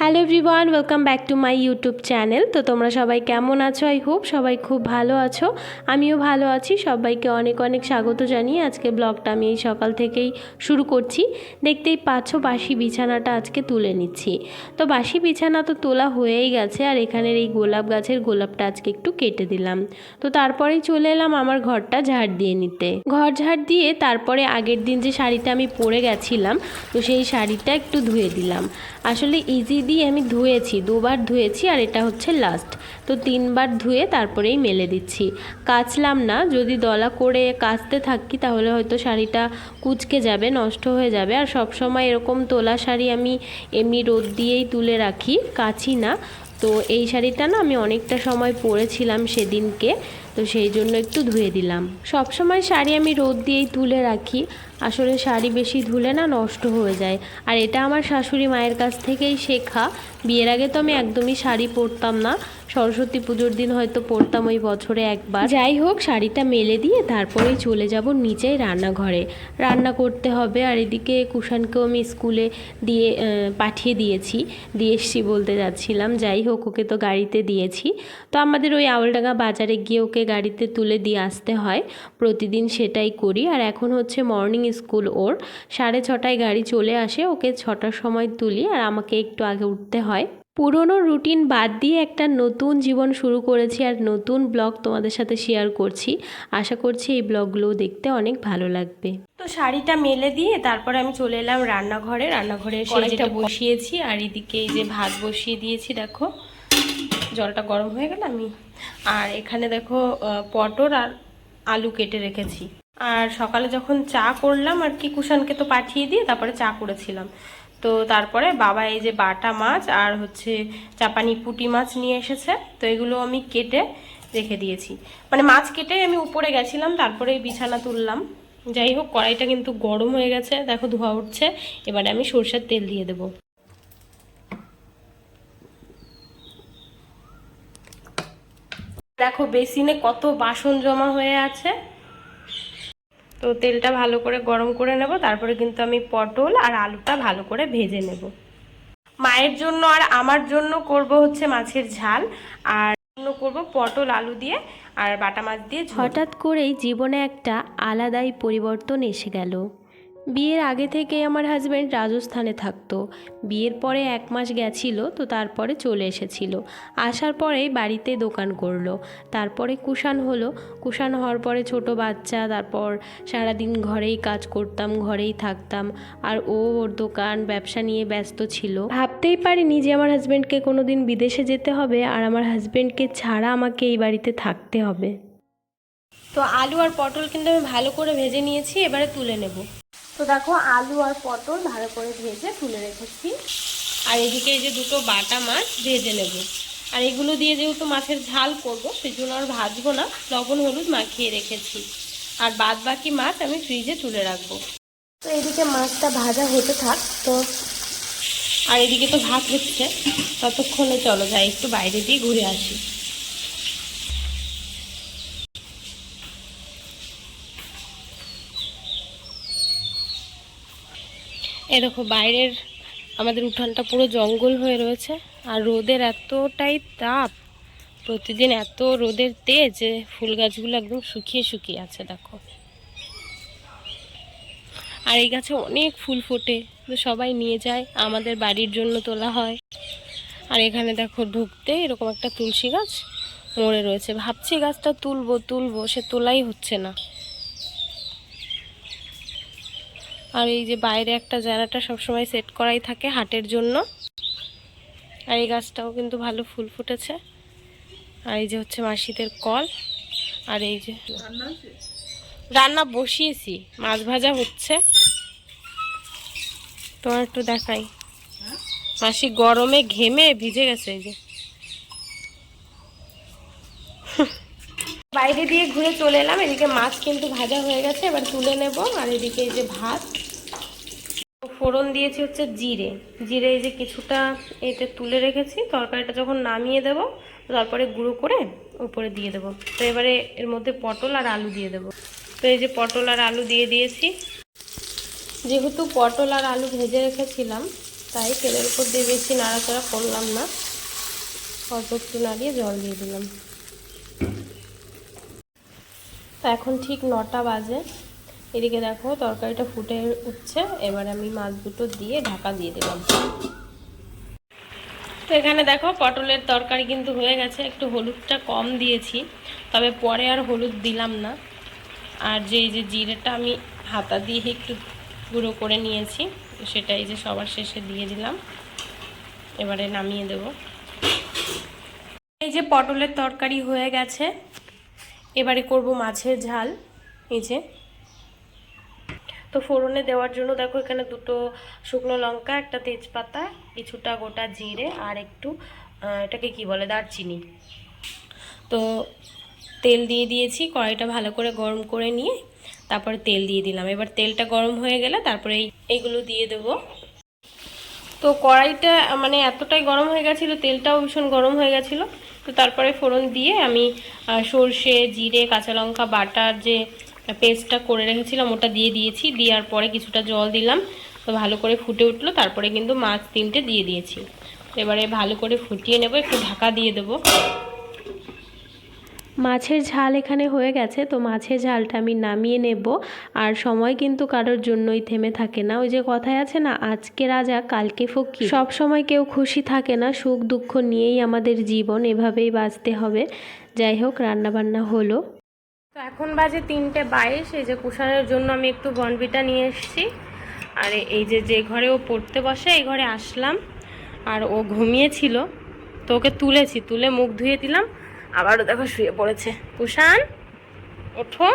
Hello everyone welcome back to my YouTube channel তো তোমরা সবাই কেমন আছো? আই হোপ সবাই খুব ভালো আছো। আমিও ভালো আছি। সবাইকে অনেক অনেক স্বাগত জানিয়ে আজকে ব্লগটা আমি এই সকাল থেকেই শুরু করছি। দেখতেই পাচ্ছ বাসি বিছানাটা আজকে তুলে নিচ্ছি। তো বাসি বিছানা তো তোলা হয়েই গেছে আর এখানের এই গোলাপ গাছের গোলাপটা আজকে একটু কেটে দিলাম। তো তারপরেই চলে এলাম আমার ঘরটা ঝাড় দিয়ে নিতে। ঘর ঝাড় দিয়ে তারপরে আগের দিন যে শাড়িটা আমি পরে গেছিলাম, তো সেই শাড়িটা একটু ধুয়ে দিলাম। আসলে ইজি দিয়ে আমি ধুয়েছি, দুবার ধুয়েছি আর এটা হচ্ছে লাস্ট তো তিনবার ধুয়ে তারপরেই মেলে দিচ্ছি। কাচলাম না, যদি দলা করে কাচতে থাকি তাহলে হয়তো শাড়িটা কুচকে যাবে, নষ্ট হয়ে যাবে। আর সব সময় এরকম তোলা শাড়ি আমি এমনি রোদ দিয়েই তুলে রাখি, কাচি না। তো এই শাড়িটা না আমি অনেকটা সময় পরেছিলাম সেদিনকে। তো সেই জন্য একটু ধুয়ে দিলাম। সব সময় শাড়ি আমি রোদ দিয়েই তুলে রাখি। আসলে শাড়ি বেশি ধুলে না নষ্ট হয়ে যায়। আর এটা আমার শাশুড়ি মায়ের কাছ থেকেই শেখা। বিয়ের আগে তো আমি একদমই শাড়ি পরতাম না। সরস্বতী পুজোর দিন হয়তো পরতাম ওই বছরে একবার। যাই হোক, শাড়িটা মেলে দিয়ে তারপরেই চলে যাব নিচেই রান্নাঘরে। রান্না করতে হবে আর এদিকে কুষাণকেও আমি স্কুলে দিয়ে পাঠিয়ে দিয়েছি। দিয়ে এসছি বলতে যাচ্ছিলাম, যাই হোক, ওকে তো গাড়িতে দিয়েছি। তো আমাদের ওই আউলডাঙ্গা বাজারে গিয়ে ওকে গাড়িতে তুলে দিয়ে আসতে হয়। প্রতিদিন সেটাই করি। আর এখন হচ্ছে মর্নিং স্কুল ওর। সাড়ে ছটায় গাড়ি চলে আসে, ওকে ছটার সময় তুলি আর আমাকে একটু আগে উঠতে হয়। পুরনো রুটিন বাদ দিয়ে একটা নতুন জীবন শুরু করেছি আর নতুন ব্লগ তোমাদের সাথে শেয়ার করছি। আশা করছি এই ব্লগগুলো দেখতে অনেক ভালো লাগবে। তো শাড়িটা মেলে দিয়ে তারপরে আমি চলে এলাম রান্নাঘরে। রান্নাঘরে কড়াইটা বসিয়েছি আর এদিকে এই যে ভাত বসিয়ে দিয়েছি দেখো। জলটা গরম হয়ে গেল আমি। আর এখানে দেখো পটল আর আলু কেটে রেখেছি। আর সকালে যখন চা করলাম আর কি কুষাণকে তো পাঠিয়ে দিয়ে তারপরে চা করেছিলাম। তো তারপরে বাবা এই যে বাটা মাছ আর হচ্ছে চাপানি পুটি মাছ নিয়ে এসেছে, তো এগুলো আমি কেটে রেখে দিয়েছি। মানে মাছ কেটে আমি উপরে গেছিলাম, তারপরে বিছানা তুললাম। যাই হোক, কড়াইটা কিন্তু গরম হয়ে গেছে, দেখো ধোয়া উঠছে, এবারে আমি সরষের তেল দিয়ে দেবো। দেখো, বেসিনে কত বাসন জমা হয়ে আছে। তো তেলটা ভালো করে গরম করে নেব, তারপরে কিন্তু আমি পটল আর আলুটা ভালো করে ভেজে নেব। মায়ের জন্য আর আমার জন্য করব হচ্ছে মাছের ঝাল, আর জন্য করব পটল, আলু দিয়ে আর বাটা মাছ দিয়ে হঠাৎ করেই জীবনে একটা আলাদাই পরিবর্তন এসে গেল। বিয়ের আগে থেকেই আমার হাজব্যান্ড রাজস্থানে থাকতো। বিয়ের পরে এক মাস গেছিল, তো তারপরে চলে এসেছিল। আসার পরেই বাড়িতে দোকান করল। তারপরে কুষাণ হলো। কুষাণ হওয়ার পরে ছোট বাচ্চা, তারপর সারাদিন ঘরেই কাজ করতাম, ঘরেই থাকতাম। আর ও ওর দোকান, ব্যবসা নিয়ে ব্যস্ত ছিল। ভাবতেই পারিনি যে আমার হাজব্যান্ডকে কোনো দিন বিদেশে যেতে হবে আর আমার হাজব্যান্ডকে ছাড়া আমাকে এই বাড়িতে থাকতে হবে। তো আলু আর পটল কিন্তু আমি ভালো করে ভেজে নিয়েছি, এবারে তুলে নেব। তো দেখো আলু আর পটল ভালো করে ভেজে তুলে রেখেছি। আর এদিকে এই যে দুটো বাটা মাছ ভেজে নেব। আর এগুলো দিয়ে যেহেতু মাছের ঝাল করব সেই জন্য আর ভাজবো না, লবণ হলুদ মাখিয়ে রেখেছি। আর বাদ বাকি মাছ আমি ফ্রিজে তুলে রাখব। তো এদিকে মাছটা ভাজা হতে থাক, তো আর এদিকে তো ভাত হচ্ছে, ততক্ষণে চলো যাই, একটু বাইরে দিয়ে ঘুরে আসি। এ দেখো, বাইরের আমাদের উঠানটা পুরো জঙ্গল হয়ে রয়েছে। আর রোদের এতটাই তাপ, প্রতিদিন এত রোদের তেজ ফুল গাছগুলো একদম শুকিয়ে শুকিয়ে আছে, দেখো। আর এই গাছে অনেক ফুল ফোটে সবাই নিয়ে যায়, আমাদের বাড়ির জন্য তোলা হয়। আর এখানে দেখো, ঢুকতে এরকম একটা তুলসী গাছ মরে রয়েছে। ভাবছি গাছটা তুলবো তুলবো, সে তোলাই হচ্ছে না। আর এই যে বাইরে একটা জায়গাটা সবসময় সেট করাই থাকে হাটের জন্য। আর এই গাছটাও কিন্তু ভালো ফুল ফুটেছে। আর এই যে হচ্ছে মাসিদের কল। আর এই যে রান্না বসিয়েছি, মাছ ভাজা হচ্ছে। তোমার একটু দেখাই। মাসি গরমে ঘেমে ভিজে গেছে এই যে। বাইরে দিয়ে ঘুরে চলে এলাম, এদিকে মাছ কিন্তু ভাজা হয়ে গেছে, এবার তুলে নেব। আর এদিকে এই যে ভাত। ফোড়ন দিয়েছি হচ্ছে জিরে। জিরে এই যে কিছুটা এতে তুলে রেখেছি, তরকারিটা যখন নামিয়ে দেব, তারপরে গুঁড়ো করে উপরে দিয়ে দেবো। তো এবারে এর মধ্যে পটল আর আলু দিয়ে দেবো। তো এই যে পটল আর আলু দিয়ে দিয়েছি। যেহেতু পটল আর আলু ভেজে রেখেছিলাম, তাই তেলের উপর দিয়ে বেশি নাড়াচাড়া করলাম না। অল্প একটু নাড়িয়ে জল দিয়ে দিলাম। তো এখন ঠিক নটা বাজে। এদিকে দেখো, তরকারিটা ফুটে উঠছে। এবার আমি মাছ দুটো দিয়ে ঢাকা দিয়ে দিলাম। তো এখানে দেখো, পটলের তরকারি কিন্তু হয়ে গেছে। একটু হলুদটা কম দিয়েছি, তবে পরে আর হলুদ দিলাম না। আর যে এই যে জিরেটা আমি হাতা দিয়ে একটু গুঁড়ো করে নিয়েছি সেটা এই যে সবার শেষে দিয়ে দিলাম। এবারে নামিয়ে দেব। এই যে পটলের তরকারি হয়ে গেছে, এবারে করব মাছের ঝাল। এই যে তো ফোড়নে দেওয়ার জন্য দেখো এখানে দুটো শুকনো লঙ্কা, একটা তেজপাতা, কিছুটা গোটা জিরে আর একটু এটাকে কি বলে, দারচিনি। তো তেল দিয়ে দিয়েছি, কড়াইটা ভালো করে গরম করে নিয়ে তারপরে তেল দিয়ে দিলাম। এবার তেলটা গরম হয়ে গেলে তারপরে এই, এইগুলো দিয়ে দেবো। তো কড়াইটা মানে এতটাই গরম হয়ে গেছিল, তেলটাও ভীষণ গরম হয়ে গেছিল। তো তারপরে ফোড়ন দিয়ে আমি সর্ষে, জিরে, কাঁচা লঙ্কা, বাটার যে পেস্টটা করে রেখেছিলাম, ওটা দিয়ে দিয়েছি। দেওয়ার পরে কিছুটা জল দিলাম, তো ভালো করে ফুটে উঠল। তারপরে কিন্তু মাছ তিনটে দিয়ে দিয়েছি। এবারে ভালো করে ফুটিয়ে নেব, একটু ঢাকা দিয়ে দেবো। মাছের ঝাল এখানে হয়ে গেছে, তো মাছের ঝালটা আমি নামিয়ে নেব। আর সময় কিন্তু কারোর জন্যই থেমে থাকে না। ওই যে কথায় আছে না, আজকে রাজা, কালকে ফকির। সব সময় কেউ খুশি থাকে না, সুখ দুঃখ নিয়েই আমাদের জীবন এভাবেই বাঁচতে হবে। যাই হোক, রান্নাবান্না হলো। তো এখন বাজে তিনটে বাইশ, এই যে কুষাণের জন্য আমি একটু বনবিটা নিয়ে এসেছি। আর এই যে যে ঘরে ও পড়তে বসে, এই ঘরে আসলাম। আর ও ঘুমিয়েছিল, তো ওকে তুলেছি, তুলে মুখ ধুয়ে দিলাম। আবারও দেখো শুয়ে পড়েছে। কুষাণ, ওঠো।